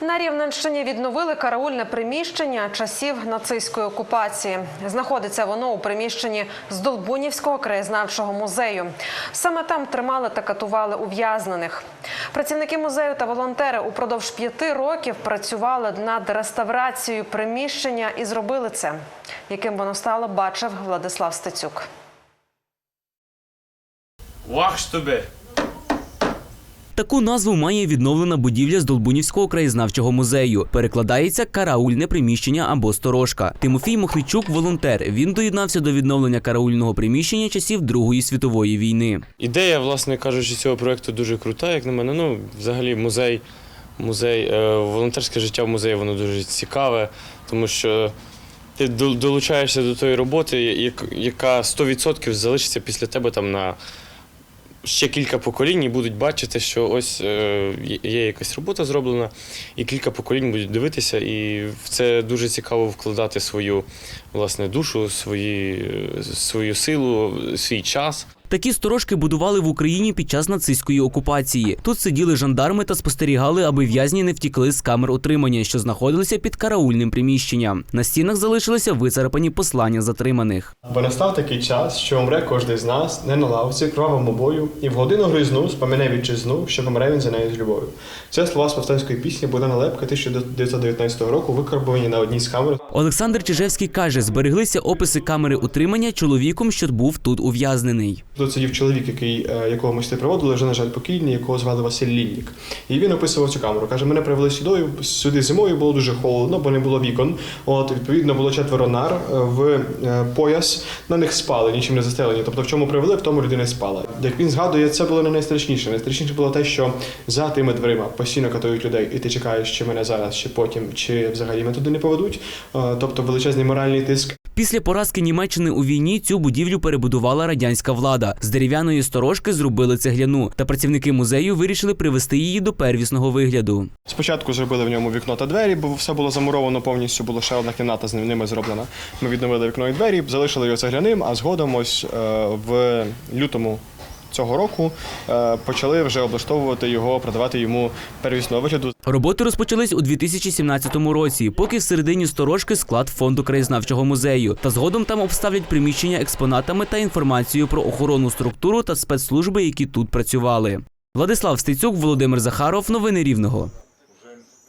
На Рівненщині відновили караульне приміщення часів нацистської окупації. Знаходиться воно у приміщенні Здолбунівського краєзнавчого музею. Саме там тримали та катували ув'язнених. Працівники музею та волонтери упродовж п'яти років працювали над реставрацією приміщення і зробили це. Яким воно стало, бачив Владислав Стецюк. Вах тобі! Таку назву має відновлена будівля з Долбунівського краєзнавчого музею. Перекладається караульне приміщення або сторожка. Тимофій Мохничук волонтер. Він доєднався до відновлення караульного приміщення часів Другої світової війни. Ідея, власне кажучи, цього проєкту дуже крута, як на мене. Ну, взагалі, музей, музей, е, волонтерське життя в музеї воно дуже цікаве, тому що ти долучаєшся до тої роботи, яка 100% залишиться після тебе там на ще кілька поколінь і будуть бачити, що ось е, є- якась робота зроблена, і кілька поколінь будуть дивитися, і в це дуже цікаво вкладати свою власне душу, свої, е, свою силу, свій час. Такі сторожки будували в Україні під час нацистської окупації. Тут сиділи жандарми та спостерігали, аби в'язні не втікли з камер утримання, що знаходилися під караульним приміщенням. На стінах залишилися вицарапані послання затриманих. Бо настав такий час, що умре кожен з нас не на лавці, кровавому бою, і в годину гризну спомине вітчизну, що помре він за нею з любов'ю. Це слова з повстанської пісні Богдана Лепка 1919 року, викарбовані на одній з камер. Олександр Чижевський каже, збереглися описи камери утримання чоловіком, що був тут ув'язнений. Тут сидів чоловік, який, е, якого ми сюди приводили, вже, на жаль, покійний, якого звали Василь Ліннік. І він описував цю камеру. Каже, мене привели сюди, сюди зимою було дуже холодно, бо не було вікон. От, відповідно, було четверо нар е, в е, пояс, на них спали, нічим не застелені. Тобто, в чому привели, в тому людина спала. Як він згадує, це було не найстрашніше. Найстрашніше було те, що за тими дверима постійно катують людей, і ти чекаєш, чи мене зараз, чи потім, чи взагалі мене туди не поведуть. Тобто величезний моральний тиск. Після поразки Німеччини у війні цю будівлю перебудувала радянська влада. З дерев'яної сторожки зробили цегляну, та працівники музею вирішили привести її до первісного вигляду. Спочатку зробили в ньому вікно та двері, бо все було замуровано повністю, була ще одна кімната з ними зроблена. Ми відновили вікно і двері, залишили його цегляним, а згодом ось е, в лютому цього року е, почали вже облаштовувати його, продавати йому первісного вигляду. Роботи розпочались у 2017 році, поки всередині сторожки склад фонду краєзнавчого музею. Та згодом там обставлять приміщення експонатами та інформацією про охоронну структуру та спецслужби, які тут працювали. Владислав Стецюк, Володимир Захаров. Новини Рівного.